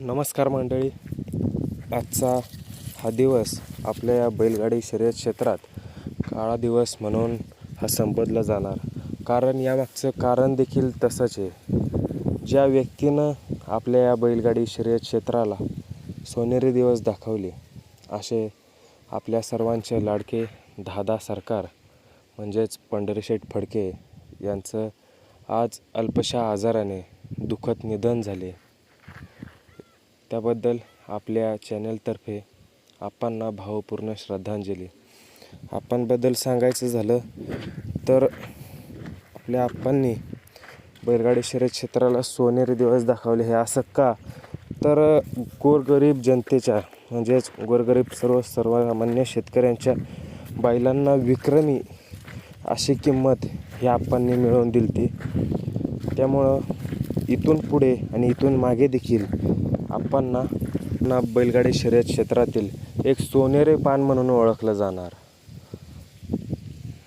नमस्कार मंडळी. आजचा हा दिवस आपल्या या बैलगाडी शर्यत क्षेत्रात काळा दिवस म्हणून हा संबोधला जाणार. कारण यामागचं कारण देखील तसंच आहे. ज्या व्यक्तीनं आपल्या या बैलगाडी शर्यत क्षेत्राला सोनेरी दिवस दाखवले असे आपल्या सर्वांचे लाडके दादा सरकार म्हणजेच पंढरीशेठ फडके यांचं आज अल्पशा आजाराने दुःखद निधन झाले. त्याबद्दल आपल्या चॅनलतर्फे आप्पांना भावपूर्ण श्रद्धांजली. आप्पांबद्दल सांगायचं झालं तर आपल्या आप्पांनी बैलगाडी शर्यत क्षेत्राला सोनेरी दिवस दाखवले हे असं का? तर गोरगरीब जनतेच्या म्हणजेच गोरगरीब सर्व सर्वसामान्य शेतकऱ्यांच्या बैलांना विक्रमी अशी किंमत ह्या आप्पांनी मिळवून दिली ती त्यामुळं इथून पुढे आणि इथून मागे देखील आप्पांना ना बैलगाडी शर्यत क्षेत्रातील एक सोनेरी पान म्हणून ओळखलं जाणार.